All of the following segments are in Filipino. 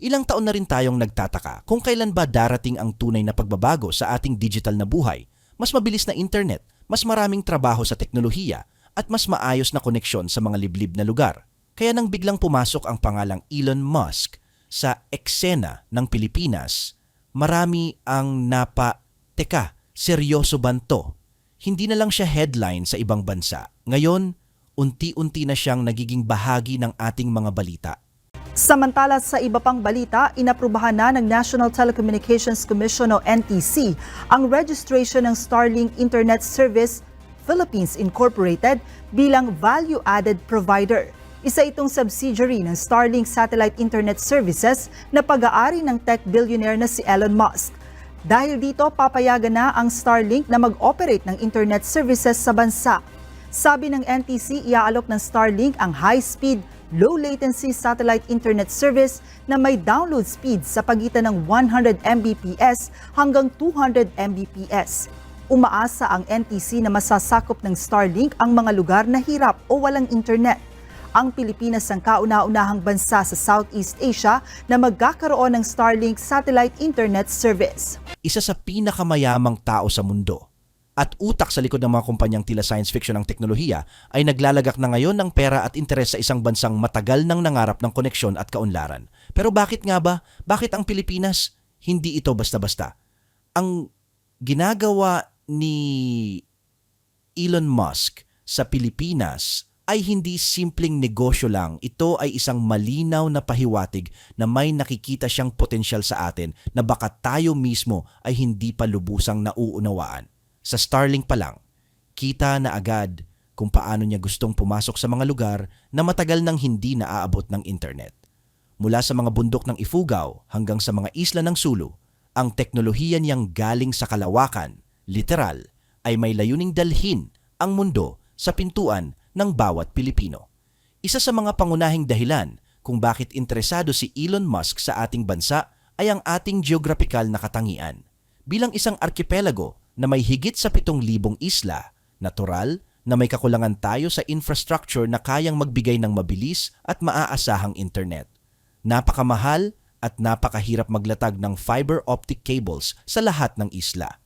Ilang taon na rin tayong nagtataka kung kailan ba darating ang tunay na pagbabago sa ating digital na buhay. Mas mabilis na internet, mas maraming trabaho sa teknolohiya, at mas maayos na koneksyon sa mga liblib na lugar. Kaya nang biglang pumasok ang pangalang Elon Musk sa eksena ng Pilipinas, marami ang napa, teka, seryoso ba to? Hindi na lang siya headline sa ibang bansa. Ngayon, unti-unti na siyang nagiging bahagi ng ating mga balita. Samantala sa iba pang balita, inaprubahan na ng National Telecommunications Commission o NTC ang registration ng Starlink Internet Service Philippines Incorporated bilang value-added provider. Isa itong subsidiary ng Starlink Satellite Internet Services na pag-aari ng tech billionaire na si Elon Musk. Dahil dito, papayagan na ang Starlink na mag-operate ng internet services sa bansa. Sabi ng NTC, iaalok ng Starlink ang high-speed, low-latency satellite internet service na may download speed sa pagitan ng 100 Mbps hanggang 200 Mbps. Umaasa ang NTC na masasakop ng Starlink ang mga lugar na hirap o walang internet. Ang Pilipinas ang kauna-unahang bansa sa Southeast Asia na magkakaroon ng Starlink satellite internet service. Isa sa pinakamayamang tao sa mundo at utak sa likod ng mga kumpanyang tila science fiction ng teknolohiya ay naglalagak na ngayon ng pera at interes sa isang bansang matagal nang nangarap ng koneksyon at kaunlaran. Pero bakit nga ba? Bakit ang Pilipinas? Hindi ito basta-basta. Ang ginagawa ni Elon Musk sa Pilipinas ay hindi simpleng negosyo lang. Ito ay isang malinaw na pahiwatig na may nakikita siyang potensyal sa atin na baka tayo mismo ay hindi pa lubusang nauunawaan. Sa Starlink pa lang, kita na agad kung paano niya gustong pumasok sa mga lugar na matagal nang hindi naaabot ng internet. Mula sa mga bundok ng Ifugao hanggang sa mga isla ng Sulu, ang teknolohiya niyang galing sa kalawakan, literal, ay may layuning dalhin ang mundo sa pintuan ng bawat Pilipino. Isa sa mga pangunahing dahilan kung bakit interesado si Elon Musk sa ating bansa ay ang ating geographical na katangian. Bilang isang arkipelago na may higit sa 7,000 isla, natural na may kakulangan tayo sa infrastructure na kayang magbigay ng mabilis at maaasahang internet. Napakamahal at napakahirap maglatag ng fiber optic cables sa lahat ng isla.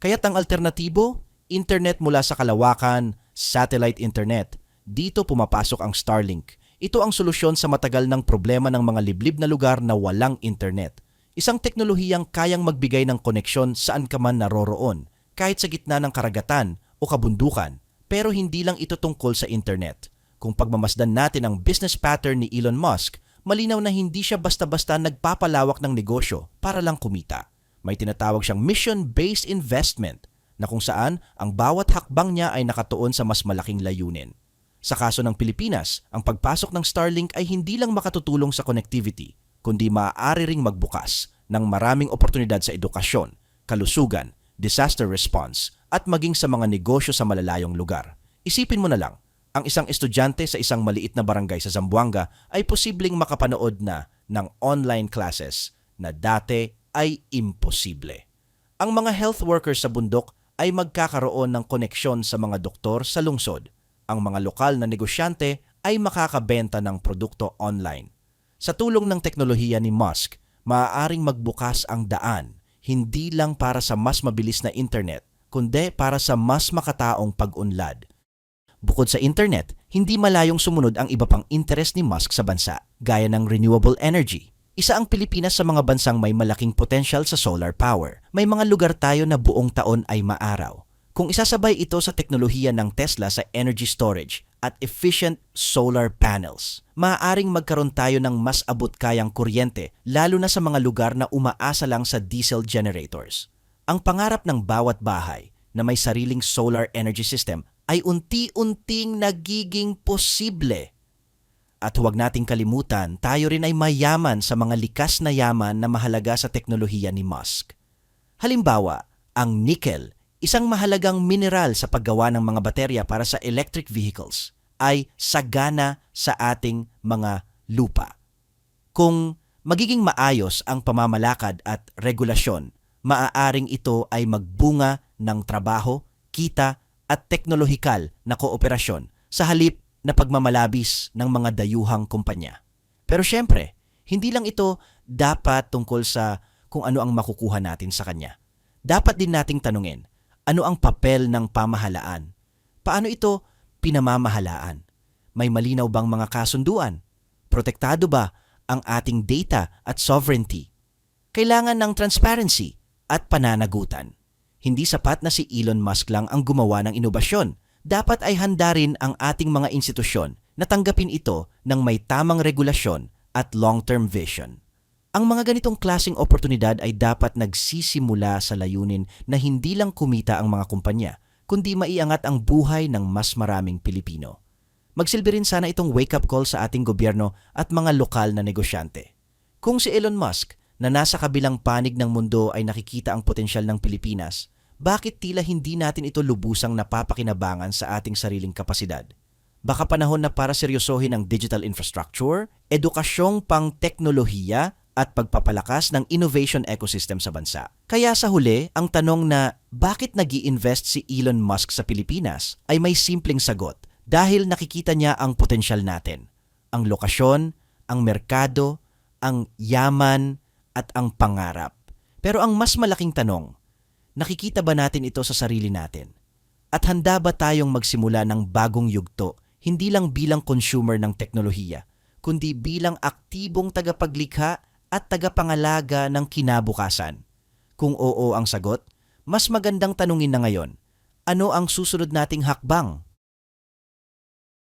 Kaya't ang alternatibo, internet mula sa kalawakan, satellite internet. Dito pumapasok ang Starlink. Ito ang solusyon sa matagal ng problema ng mga liblib na lugar na walang internet. Isang teknolohiyang kayang magbigay ng koneksyon saan ka man naroroon, kahit sa gitna ng karagatan o kabundukan. Pero hindi lang ito tungkol sa internet. Kung pagmamasdan natin ang business pattern ni Elon Musk, malinaw na hindi siya basta-basta nagpapalawak ng negosyo para lang kumita. May tinatawag siyang mission-based investment na kung saan ang bawat hakbang niya ay nakatuon sa mas malaking layunin. Sa kaso ng Pilipinas, ang pagpasok ng Starlink ay hindi lang makatutulong sa connectivity, kundi maaari ring magbukas ng maraming oportunidad sa edukasyon, kalusugan, disaster response, at maging sa mga negosyo sa malalayong lugar. Isipin mo na lang, ang isang estudyante sa isang maliit na barangay sa Zamboanga ay posibleng makapanood na ng online classes na dati ay imposible. Ang mga health workers sa bundok ay magkakaroon ng koneksyon sa mga doktor sa lungsod. Ang mga lokal na negosyante ay makakabenta ng produkto online. Sa tulong ng teknolohiya ni Musk, maaaring magbukas ang daan hindi lang para sa mas mabilis na internet, kundi para sa mas makataong pag-unlad. Bukod sa internet, hindi malayong sumunod ang iba pang interes ni Musk sa bansa, gaya ng renewable energy. Isa ang Pilipinas sa mga bansang may malaking potensyal sa solar power. May mga lugar tayo na buong taon ay maaraw. Kung isasabay ito sa teknolohiya ng Tesla sa energy storage at efficient solar panels, maaaring magkaroon tayo ng mas abot kayang kuryente lalo na sa mga lugar na umaasa lang sa diesel generators. Ang pangarap ng bawat bahay na may sariling solar energy system ay unti-unting nagiging posible. At huwag nating kalimutan, tayo rin ay mayaman sa mga likas na yaman na mahalaga sa teknolohiya ni Musk. Halimbawa, ang nickel, isang mahalagang mineral sa paggawa ng mga baterya para sa electric vehicles, ay sagana sa ating mga lupa. Kung magiging maayos ang pamamalakad at regulasyon, maaaring ito ay magbunga ng trabaho, kita at teknolohikal na kooperasyon sa halip na pagmamalabis ng mga dayuhang kumpanya. Pero syempre, Hindi lang ito dapat tungkol sa kung ano ang makukuha natin sa kanya. Dapat din nating tanungin, ano ang papel ng pamahalaan? Paano ito pinamamahalaan? May malinaw bang mga kasunduan? Protektado ba ang ating data at sovereignty? Kailangan ng transparency at pananagutan. Hindi sapat na si Elon Musk lang ang gumawa ng inobasyon. Dapat ay handa rin ang ating mga institusyon na tanggapin ito ng may tamang regulasyon at long-term vision. Ang mga ganitong klasing oportunidad ay dapat nagsisimula sa layunin na hindi lang kumita ang mga kumpanya, kundi maiangat ang buhay ng mas maraming Pilipino. Magsilbi rin sana itong wake-up call sa ating gobyerno at mga lokal na negosyante. Kung si Elon Musk na nasa kabilang panig ng mundo ay nakikita ang potensyal ng Pilipinas, bakit tila hindi natin ito lubusang napapakinabangan sa ating sariling kapasidad? Baka panahon na para seryosohin ang digital infrastructure, edukasyong pang teknolohiya at pagpapalakas ng innovation ecosystem sa bansa. Kaya sa huli, ang tanong na bakit nag invest si Elon Musk sa Pilipinas ay may simpleng sagot dahil nakikita niya ang potensyal natin. Ang lokasyon, ang merkado, ang yaman at ang pangarap. Pero ang mas malaking tanong, nakikita ba natin ito sa sarili natin? At handa ba tayong magsimula ng bagong yugto, hindi lang bilang consumer ng teknolohiya, kundi bilang aktibong tagapaglikha at tagapangalaga ng kinabukasan? Kung oo ang sagot, mas magandang tanungin na ngayon, ano ang susunod nating hakbang?